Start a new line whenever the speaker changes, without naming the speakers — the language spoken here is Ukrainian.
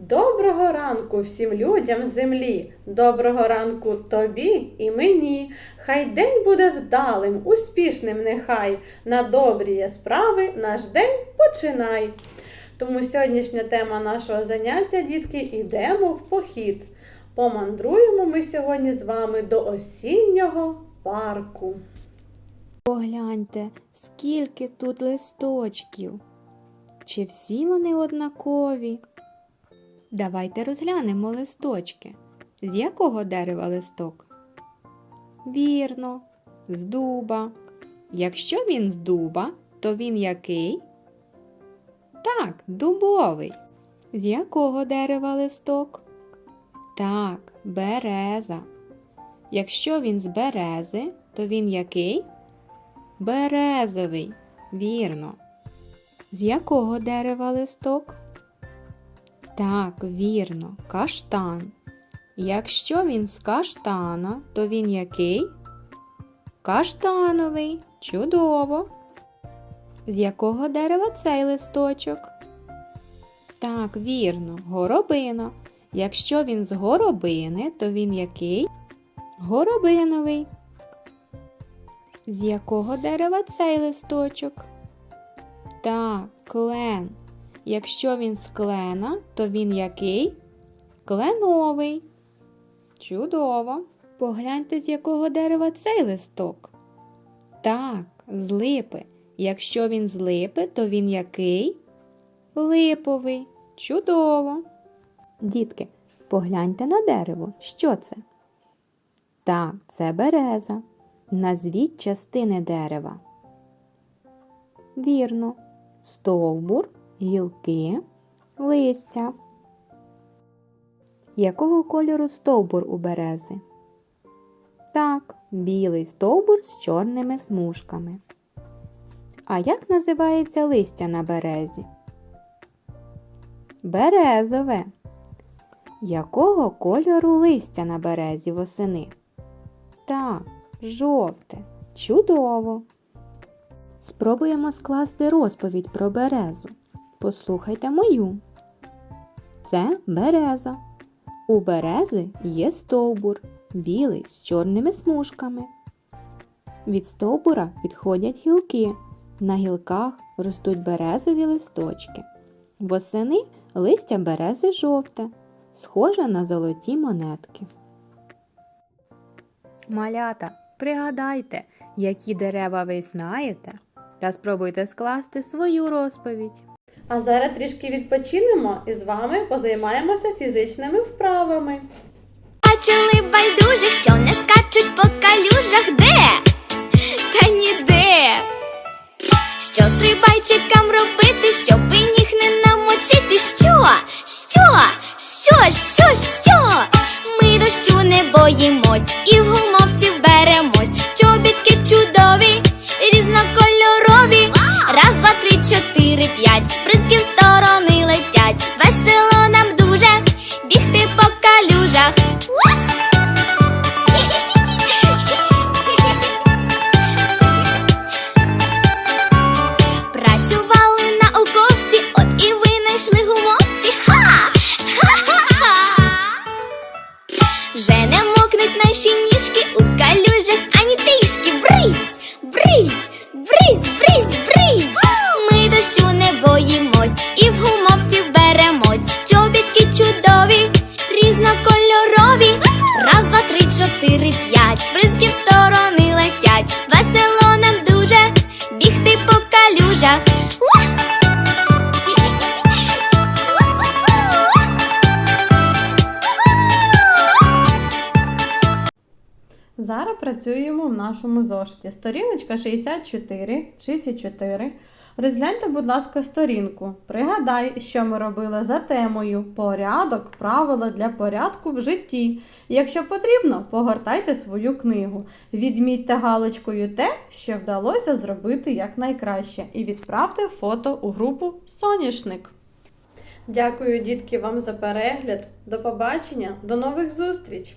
Доброго ранку всім людям землі, доброго ранку тобі і мені. Хай день буде вдалим, успішним нехай. На добрі справи наш день починай. Тому сьогоднішня тема нашого заняття, дітки, ідемо в похід. Помандруємо ми сьогодні з вами до осіннього парку.
Погляньте, скільки тут листочків. Чи всі вони однакові? Давайте розглянемо листочки. З якого дерева листок? Вірно, з дуба. Якщо він з дуба, то він який? Так, дубовий. З якого дерева листок? Так, береза. Якщо він з берези, то він який? Березовий. Вірно. З якого дерева листок? Так, вірно, каштан. Якщо він з каштана, то він який? Каштановий. Чудово. З якого дерева цей листочок? Так, вірно, горобина. Якщо він з горобини, то він який? Горобиновий. З якого дерева цей листочок? Так, клен. Якщо він з клена, то він який? Кленовий. Чудово. Погляньте, з якого дерева цей листок. Так, з липи. Якщо він з липи, то він який? Липовий. Чудово. Дітки, погляньте на дерево. Що це? Так, це береза. Назвіть частини дерева. Вірно. Стовбур, гілки, листя. Якого кольору стовбур у берези? Так, білий стовбур з чорними смужками. А як називається листя на березі? Березове. Якого кольору листя на березі восени? Так, жовте. Чудово. Спробуємо скласти розповідь про березу. Послухайте мою. Це береза. У берези є стовбур, білий з чорними смужками. Від стовбура відходять гілки. На гілках ростуть березові листочки. Восени листя берези жовте, схоже на золоті монетки. Малята, пригадайте, які дерева ви знаєте, та спробуйте скласти свою розповідь.
А зараз трішки відпочинемо і з вами позаймаємося фізичними вправами.
Бачили байдужих, що не скачуть по калюжах, де? Та ніде. Що стрибайчикам робити, щоб і ніг не намочити? Що? Що? Що? Що? Що? Ми дощу не боїмось і в гумовці беремось. П'ять. Бризки в
Зараз працюємо в нашому зошиті. Сторіночка 64, 64. Розгляньте, будь ласка, сторінку. Пригадай, що ми робили за темою Порядок, правила для порядку в житті. Якщо потрібно, погортайте свою книгу. Відмітьте галочкою те, що вдалося зробити якнайкраще, і відправте фото у групу Соняшник. Дякую, дітки, вам за перегляд. До побачення, до нових зустріч!